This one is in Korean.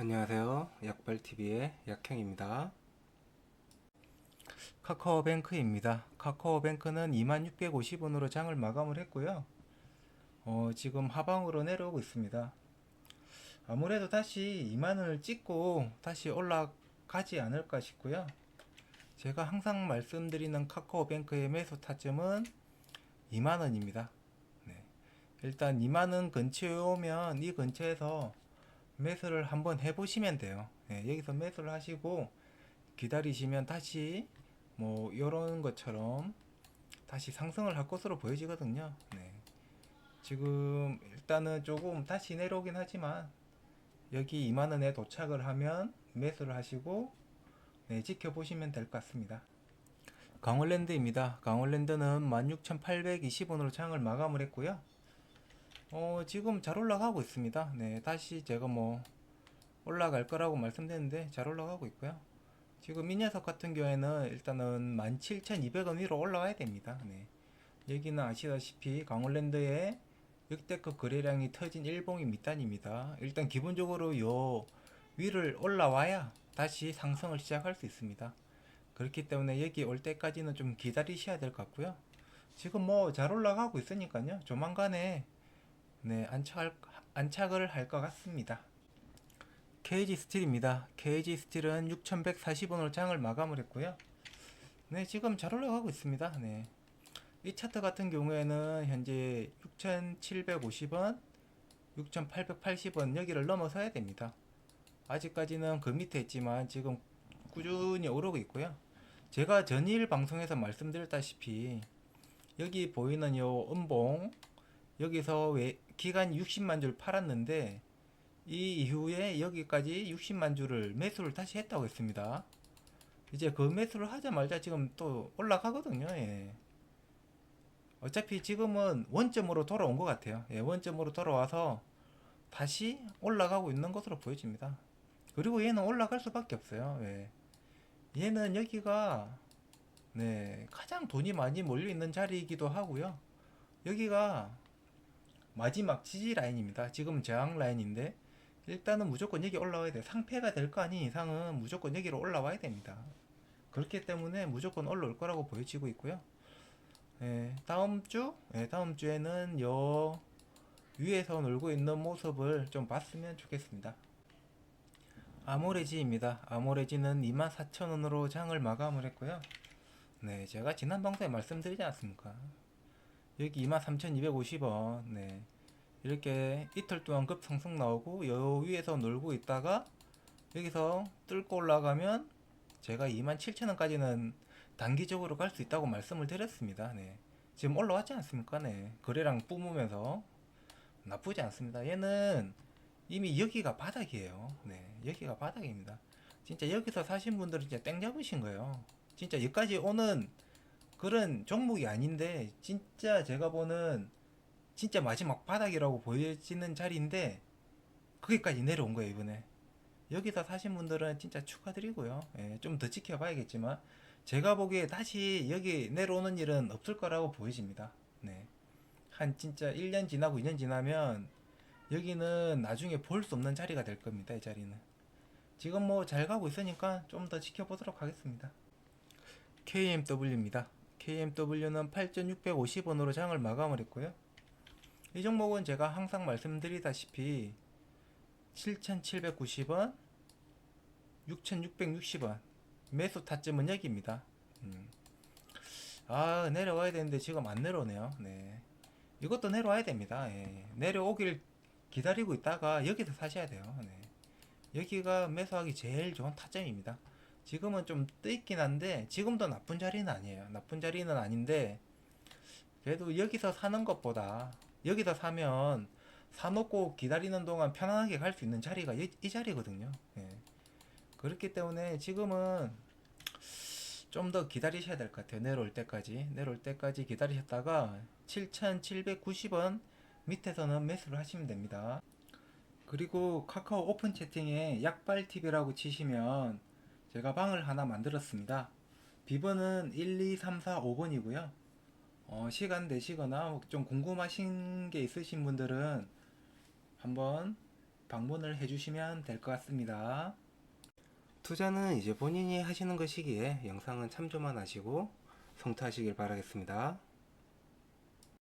안녕하세요. 약발TV의 약형입니다. 카카오뱅크입니다. 카카오뱅크는 2650원으로 장을 마감을 했고요. 어, 지금 하방으로 내려오고 있습니다. 아무래도 다시 2만원을 찍고 다시 올라가지 않을까 싶고요. 제가 항상 말씀드리는 카카오뱅크의 매수 타점은 2만원입니다. 네. 일단 2만원 근처에 오면 이 근처에서 매수를 한번 해보시면 돼요. 예, 여기서 매수를 하시고 기다리시면 다시 뭐 이런 것처럼 다시 상승을 할 것으로 보여지거든요. 네. 지금 일단은 조금 다시 내려오긴 하지만 여기 2만 원에 도착을 하면 매수를 하시고 네, 지켜보시면 될 것 같습니다. 강원랜드입니다. 강원랜드는 16,820원으로 장을 마감을 했고요. 어, 지금 잘 올라가고 있습니다. 네, 다시 제가 뭐 올라갈 거라고 말씀드렸는데 잘 올라가고 있고요. 지금 이 녀석 같은 경우에는 일단은 17,200원 위로 올라와야 됩니다. 네. 여기는 아시다시피 강원랜드의 역대급 거래량이 터진 일봉이 밑단입니다. 일단 기본적으로 요 위를 올라와야 다시 상승을 시작할 수 있습니다. 그렇기 때문에 여기 올 때까지는 좀 기다리셔야 될 것 같고요. 지금 뭐 잘 올라가고 있으니까요. 조만간에 네, 안착, 안착을 할 것 같습니다. KG 스틸입니다. KG 스틸은 6,140원으로 장을 마감을 했고요. 네, 지금 잘 올라가고 있습니다. 네. 이 차트 같은 경우에는 현재 6,750원, 6,880원 여기를 넘어서야 됩니다. 아직까지는 그 밑에 있지만 지금 꾸준히 오르고 있고요. 제가 전일 방송에서 말씀드렸다시피 여기 보이는 요 음봉 여기서 왜 기간 60만 줄 팔았는데 이 이후에 여기까지 60만 줄을 매수를 다시 했다고 했습니다. 이제 그 매수를 하자마자 지금 또 올라가거든요. 예. 어차피 지금은 원점으로 돌아온 것 같아요. 예, 원점으로 돌아와서 다시 올라가고 있는 것으로 보여집니다. 그리고 얘는 올라갈 수밖에 없어요. 예. 얘는 여기가 네, 가장 돈이 많이 몰려 있는 자리이기도 하고요. 여기가 마지막 지지 라인입니다. 지금 저항 라인인데 일단은 무조건 여기 올라와야 돼. 상패가 될 거 아닌 이상은 무조건 여기로 올라와야 됩니다. 그렇기 때문에 무조건 올라올 거라고 보여지고 있고요. 예, 다음 주, 예, 다음 주에는 요 위에서 놀고 있는 모습을 좀 봤으면 좋겠습니다. 아모레지입니다. 아모레지는 24,000원으로 장을 마감을 했고요. 네, 제가 지난 방송에 말씀드리지 않았습니까? 여기 23,250원. 네. 이렇게 이틀 동안 급상승 나오고 요 위에서 놀고 있다가 여기서 뚫고 올라가면 제가 27,000원까지는 단기적으로 갈 수 있다고 말씀을 드렸습니다. 네. 지금 올라왔지 않습니까? 네. 거래량 뿜으면서 나쁘지 않습니다. 얘는 이미 여기가 바닥이에요. 네. 여기가 바닥입니다. 진짜 여기서 사신 분들은 진짜 땡 잡으신 거예요. 진짜 여기까지 오는 그런 종목이 아닌데 진짜 제가 보는 진짜 마지막 바닥이라고 보여지는 자리인데 거기까지 내려온 거예요 이번에. 여기서 사신 분들은 진짜 축하드리고요. 예, 좀 더 지켜봐야겠지만 제가 보기에 다시 여기 내려오는 일은 없을 거라고 보여집니다. 네. 한 진짜 1년 지나고 2년 지나면 여기는 나중에 볼 수 없는 자리가 될 겁니다 이 자리는. 지금 뭐 잘 가고 있으니까 좀 더 지켜보도록 하겠습니다. KMW입니다 KMW는 8,650원으로 장을 마감을 했고요. 이 종목은 제가 항상 말씀드리다시피 7,790원, 6,660원 매수 타점은 여기입니다. 음. 아 내려와야 되는데 지금 안 내려오네요. 네. 이것도 내려와야 됩니다. 예. 내려오길 기다리고 있다가 여기서 사셔야 돼요. 네. 여기가 매수하기 제일 좋은 타점입니다. 지금은 좀 뜨있긴 한데 지금도 나쁜 자리는 아니에요. 나쁜 자리는 아닌데 그래도 여기서 사는 것보다 여기서 사면 사놓고 기다리는 동안 편안하게 갈 수 있는 자리가 이, 이 자리거든요. 예. 그렇기 때문에 지금은 좀 더 기다리셔야 될 것 같아요. 내려올 때까지. 내려올 때까지 기다리셨다가 7,790원 밑에서는 매수를 하시면 됩니다. 그리고 카카오 오픈 채팅에 약발TV라고 치시면 제가 방을 하나 만들었습니다. 비번은 1, 2, 3, 4, 5번이고요. 어, 시간 되시거나 좀 궁금하신 게 있으신 분들은 한번 방문을 해주시면 될 것 같습니다. 투자는 이제 본인이 하시는 것이기에 영상은 참조만 하시고 성투하시길 바라겠습니다.